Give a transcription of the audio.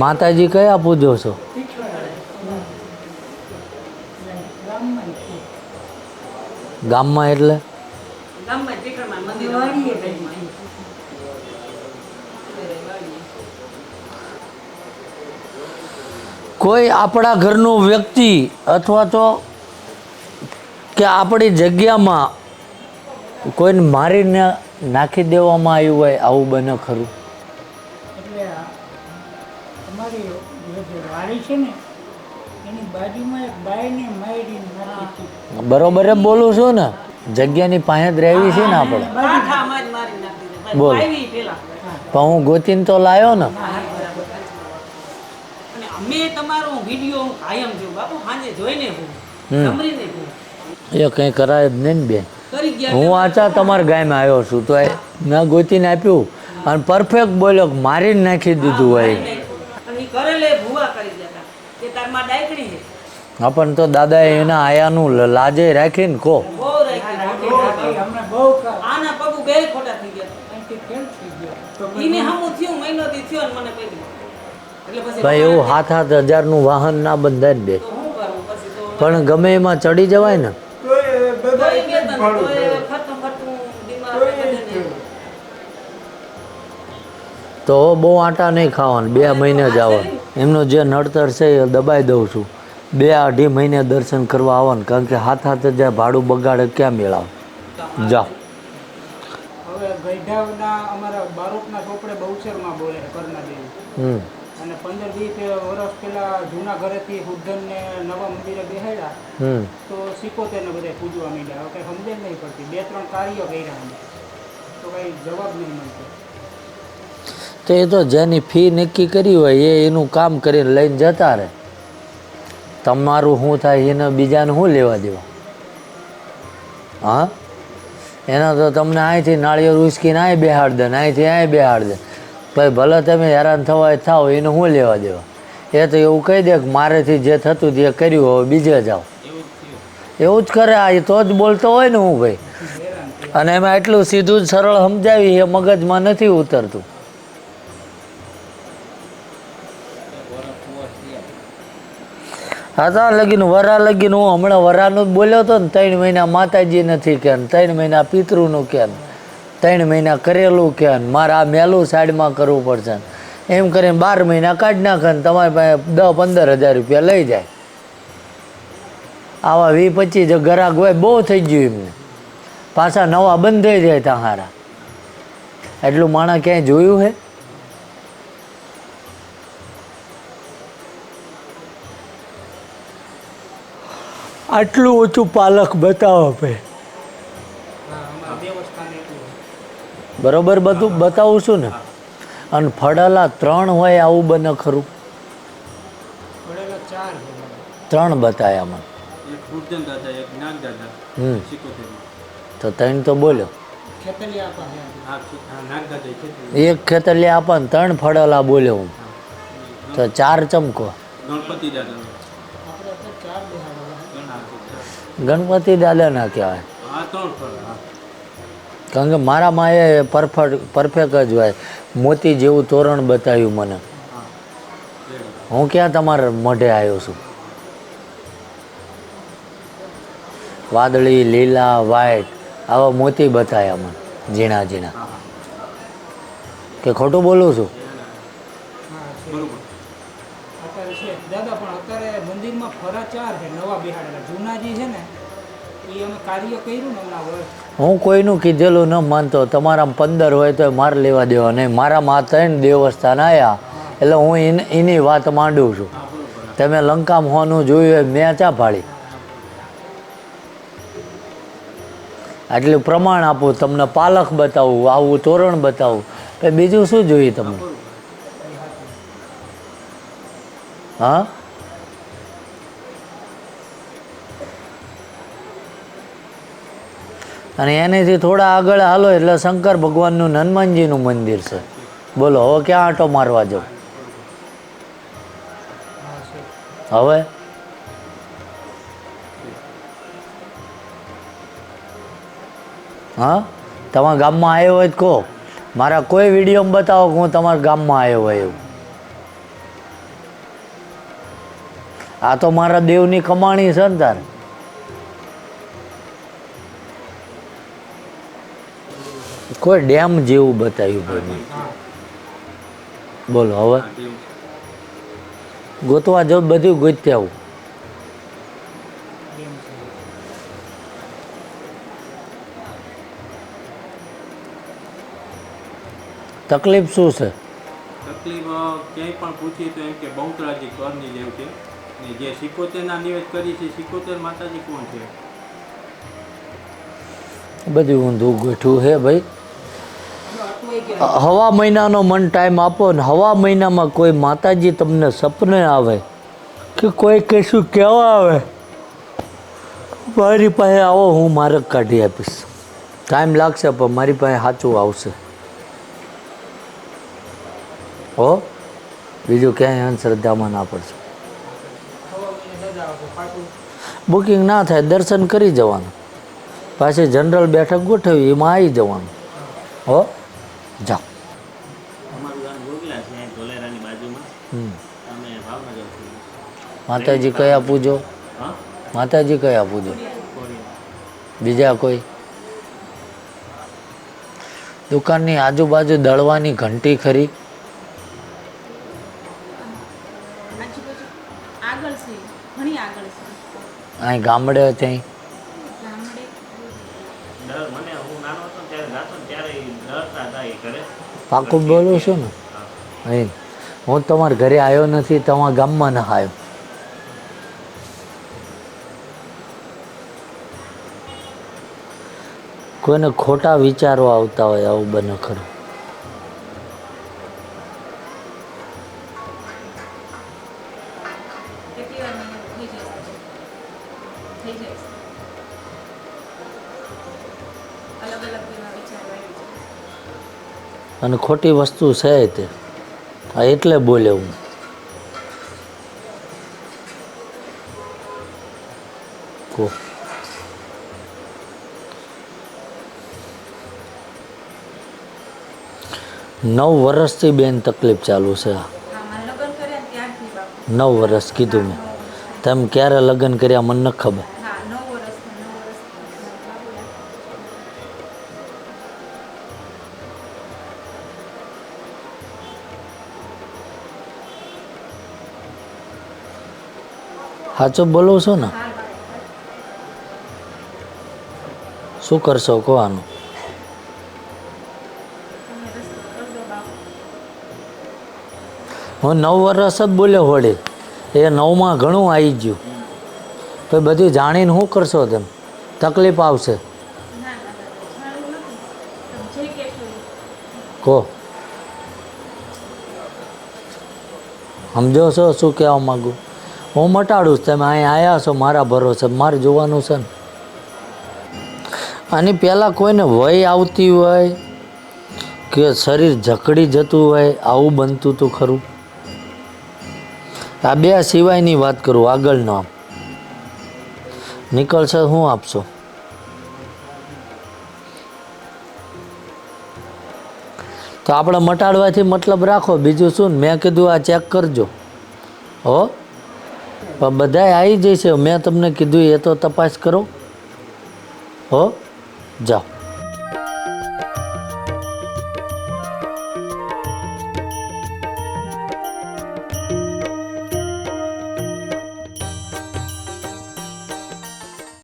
માતાજી કયા પૂજો છો ગામમાં એટલે. કોઈ આપણા ઘરનું વ્યક્તિ અથવા તો કે આપણી જગ્યામાં કોઈને મારીને નાખી દેવામાં આવ્યું હોય આવું બને ખરું અમારી જે વાડી છે ને એની બાજુમાં એક બાઈને મારી બરોબર જ બોલું છું ને જગ્યાની પાસે જ રહેવી છે ને આપણે. બોલ. પણ હું ગોતીને તો લાયો ને અમે તમારો વીડિયો હું કાયમ જોઉં બાપુ સાંજે જોઈને હું. સાંભળીને હું એ કંઈ કરાય જ નહીં ને બેન હું આચા તમારા ગાયમાં આવ્યો છું તો એ મેં ગોતીને આપ્યું અને પરફેક્ટ બોલ્યો મારી નાખી દીધું હોય અને ઈ કરેલે ભૂવા કરી દેતા કે ડાયકડી છે. આપણને તો દાદાએ એના આયાનું લાજે રાખીને કહો. રાખી રાખી રાખી હમણાં બહુ કા- આના પગું બે ખોટા થઈ ગયા. અહીંથી કેમ થઈ ગયો? તો ઈને હમું થયું મહિનો થી થયો ને મને કહી એટલે પછી ભાઈ એવું હાથ હાથ હજારનું વાહન ના બંધાય ને બે તો શું કરવું પછી તો પણ ગમે એમાં ચડી જવાય ને? તો બહુ આટા નહીં ખાવાનું બે મહિને જ આવવાનું. એમનું જે નડતર છે એ દબાઈ દઉં છું. બે અઢી મહિને દર્શન કરવા આવવાનું કારણ કે હાથ હાથે જ્યાં ભાડું બગાડે ક્યાં મેળાવ? જાઓ. હમ. અને પંદર વીસ વર્ષ પહેલા જૂના ઘરેથી હુદ્ધનને નવા મંદિરે બેહાડ્યા. હમ. તો સિકોતેરને બધા પૂજવા માંડ્યા. હવે કંઈ સમજે નહીં પડતી. બે ત્રણ કાર્યો કર્યા તો કંઈ જવાબ નહીં મળતો. તો એ તો જેની ફી નક્કી કરી હોય એ એનું કામ કરીને લઈને જતા રહે. તમારું શું થાય એને બીજાને શું લેવા દેવા? હા? એના તો તમને અહીંથી નાળિયેર ઉસકીને અહીં બેહાડ દે અહીંથી અહીં બેહાડ દે. ભાઈ, ભલે તમે હેરાન થવાય થાવ, એને શું લેવા દેવા? એ તો એવું કહી દે કે મારેથી જે થતું તે કર્યું હવે બીજે જાઓ. એવું જ કરે, આ તો જ બોલતો હોય ને હું ભાઈ. અને એમાં એટલું સીધું જ સરળ સમજાવી એ મગજમાં નથી ઉતરતું. હા, તો લગીન વરા લગીન હું હમણાં વરાનું જ બોલ્યો હતો ને ત્રણ મહિના માતાજી નથી કે ત્રણ મહિના પિતૃનું કે ત્રણ મહિના કરેલું કે મારે આ મેલું સાઈડમાં કરવું પડશે. એમ કરીને બાર મહિના કાઢી નાખે ને તમારી પાસે દસ પંદર હજાર રૂપિયા લઈ જાય. આવા વી પચીસ ગરાક હોય, બહુ થઈ ગયું એમને. પાછા નવા બંધ થઈ જાય તમારા એટલું માણસ ક્યાંય જોયું હે? આટલું ઓછું પાલક બતાવો એટલું બરોબર બધું બતાવું છું ને? અને ફળેલા ત્રણ હોય આવું બને ખરું? ત્રણ બતાયા મને તો ત્રણ તો બોલ્યો. આપા એક ખેતર લે આપણ ત્રણ ફળેલા બોલ્યો હું. તો ચાર ચમકો આપણે તો ચાર બેહાડેલા ત્રણ હાથે ચાર. ગણપતિ દાદાના કહેવાય. ત્રણ ફળ હા. કારણ કે મારામાં એ પરફેક્ટ પરફેક્ટ જ હોય. મોતી જેવું તોરણ બતાવ્યું મને. હું ક્યાં તમારા મોઢે આવ્યો છું? વાદળી લીલા વ્હાઈટ આવા મોતી બતાવ્યા મને ઝીણા ઝીણા. કે ખોટું બોલું છું? છે. દાદા, પણ અત્યારે મંદિરમાં ફરા ચાર છે, નવા બિહાડેલા જૂના છે ને, એ અમે કાર્ય કર્યું ને હમણાં વર્ષ. હું કોઈનું કીધેલું ન માનતો. તમારામાં પંદર હોય તો માર લેવા દેવા નહીં. મારામાં ત્રણ દેવસ્થાન આવ્યા એટલે હું એન- વાત માંડું છું. તમે લંકામ હોવાનું જોયું મેં ચા પાડી આટલું પ્રમાણ આપું, તમને પાલખ બતાવું, આવું તોરણ બતાવું. બીજું શું જોઈએ તમને? હા? અને એનેથી થોડા આગળ હાલો એટલે શંકર ભગવાનનું હનુમાનજીનું મંદિર છે. બોલો, હવે ક્યાં આંટો મારવા જાઉં હવે? હા? તમારા ગામમાં આવ્યો હોય તો કહો. મારા કોઈ વિડીયોમાં બતાવો કે હું તમારા ગામમાં આવ્યો હોય એવું. આ તો મારા દેવની કમાણી છે ને તારે. કોઈ ડેમ જેવું બતાવ્યું ભાઈ બોલો હવે. ગોતવા જાઉં બધું ગોતી તકલીફ શું છે? તકલીફ ક્યાંય પણ પૂછી તો એમ કે બહુતરાજી કરની જેવું છે ને જે સિકોતેરના નિવેદ કરી છે, સિકોતેર માતાજી કોણ છે? બધું ઊંધું ગોઠવું હે ભાઈ. હવા મહિનાનો મન ટાઈમ આપો ને હવા મહિનામાં કોઈ માતાજી તમને સપને આવે કે કોઈ કશું કહેવા આવે, મારી પાસે આવો, હું માર્ગ કાઢી આપીશ. ટાઈમ લાગશે, પણ મારી પાસે સાચું આવશે. હો? બીજું ક્યાંય અંધશ્રદ્ધામાં ના પડશે. બુકિંગ ના થાય દર્શન કરી જવાનું. પાછી જનરલ બેઠક ગોઠવી એમાં આવી જવાનું. હો? જાઓ. અમારું ગામ ગોગલા છે અહીં ધોલેરાની બાજુમાં. હમ. અમે ભાવનગર છીએ માતાજી કયા પૂજો? માતાજી કયા પૂજો? બીજા કોઈ? દુકાનની આજુબાજુ દળવાની ઘંટી ખરી. આગળ છે. ઘણી આગળ છે. અહીં ગામડે ત્યાં? ગામડે. ડર મને હું નાનો હતો ને ત્યારે જાતો ત્યારે ડરતા હતા એ ઘરે. પાકું બોલું છું ને? અહીં. હું તમારા ઘરે આવ્યો નથી તમારા ગામમાં ના આવ્યો. કોઈને ખોટા વિચારો આવતા હોય આવું બને ખરું. થઈ જશે અલગ અલગ એવા વિચારો આવી જાય અને ખોટી વસ્તુ છે તે. આ એટલે બોલે હું. કો. નવ વર્ષથી બેન તકલીફ ચાલુ છે. હા મારે લગ્ન કર્યા ને ત્યારથી બાપુ નવ વર્ષ કીધું મેં. તમે ક્યારે લગ્ન કર્યા મને નથી ખબર. સાચું બોલો છો ને? શું કરશો કહો હું નવ વર્ષ જ બોલ્યો વળી. એ નવમાં ઘણું આવી ગયું. તો બધું જાણીને શું કરશો તમે? તકલીફ આવશે. કહો. સમજો છો શું કહેવા માગું? હું મટાડું તમે અહીં આવ્યા છો, મારા ભરોસે, મારે જોવાનું છે ને. આની પહેલાં કોઈને વય આવતી હોય કે શરીર જકડી જતું હોય, આવું બનતું હતું ખરું? આ બે સિવાયની વાત કરું, આગળનો આમ. નીકળશે શું આપશો? તો આપણે મટાડવાથી મતલબ રાખો. બીજું શું મેં કીધું આ ચેક કરજો. હો? પણ બધાય આવી જશે. મેં તમને કીધું એ તો તપાસ કરો. હો? જાઓ.